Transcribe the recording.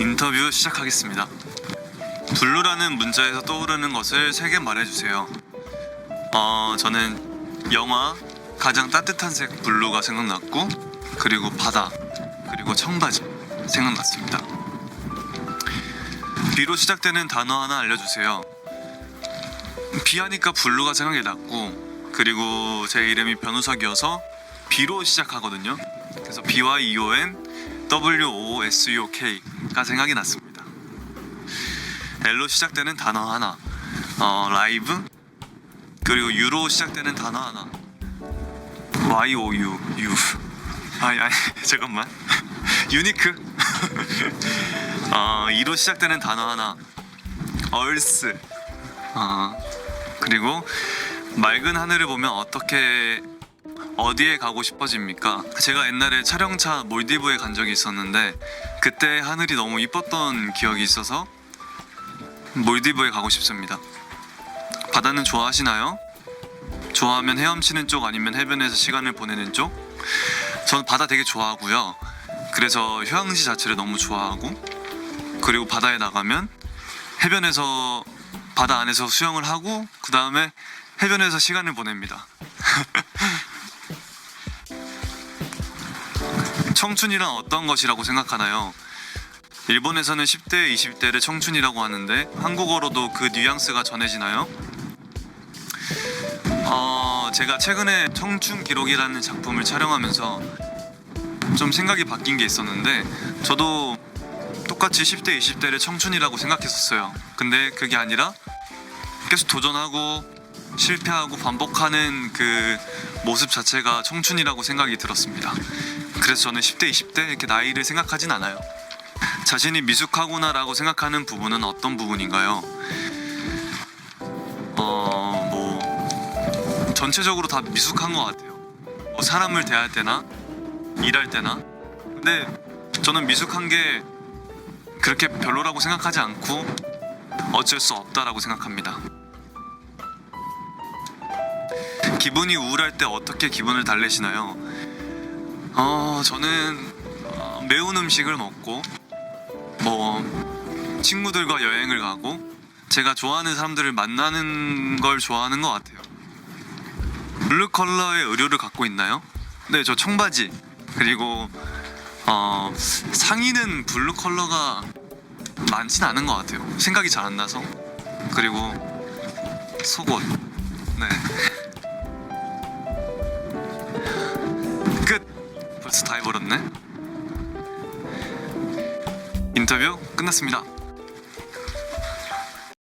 인터뷰 시작하겠습니다. 블루라는 문자에서 떠오르는 것을 세 개 말해주세요. 어, 저는 영화 가장 따뜻한 색 블루가 생각났고 그리고 바다 그리고 청바지 생각났습니다. 비로 시작되는 단어 하나 알려주세요. 비하니까 블루가 생각이 났고 그리고 제 이름이 변우석이어서 비로 시작하거든요. 그래서 B Y E O N W O S U K가 생각이 났습니다. L로 시작되는 단어 하나, 어, 라이브 그리고 U로 시작되는 단어 하나, Y O U U. 아니 아니 잠깐만. 유니크. 어, E로 시작되는 단어 하나, 얼스. 어, 그리고 맑은 하늘을 보면 어떻게 어디에 가고 싶어집니까? 제가 옛날에 촬영차 몰디브에 간 적이 있었는데 그때 하늘이 너무 이뻤던 기억이 있어서 몰디브에 가고 싶습니다. 바다는 좋아하시나요? 좋아하면 헤엄치는 쪽 아니면 해변에서 시간을 보내는 쪽? 저는 바다 되게 좋아하고요. 그래서 휴양지 자체를 너무 좋아하고 그리고 바다에 나가면 해변에서 바다 안에서 수영을 하고 그 다음에 해변에서 시간을 보냅니다. 청춘이란 어떤 것이라고 생각하나요? 일본에서는 10대, 20대를 청춘이라고 하는데 한국어로도 그 뉘앙스가 전해지나요? 어, 제가 최근에 청춘 기록이라는 작품을 촬영하면서 좀 생각이 바뀐 게 있었는데 저도 똑같이 10대, 20대를 청춘이라고 생각했었어요. 근데 그게 아니라 계속 도전하고 실패하고 반복하는 그 모습 자체가 청춘이라고 생각이 들었습니다. 그래서 저는 10대, 20대 이렇게 나이를 생각하진 않아요. 자신이 미숙하구나라고 생각하는 부분은 어떤 부분인가요? 어, 뭐 전체적으로 다 미숙한 것 같아요. 뭐 사람을 대할 때나 일할 때나. 근데 저는 미숙한 게 그렇게 별로라고 생각하지 않고 어쩔 수 없다라고 생각합니다. 기분이 우울할 때 어떻게 기분을 달래시나요? 어, 저는 어, 매운 음식을 먹고 뭐 친구들과 여행을 가고 제가 좋아하는 사람들을 만나는 걸 좋아하는 것 같아요. 블루 컬러의 의류를 갖고 있나요? 네, 저 청바지 그리고 어, 상의는 블루 컬러가 많진 않은 것 같아요. 생각이 잘 안 나서 그리고 속옷 네 벌써 다 해버렸네. 인터뷰 끝났습니다.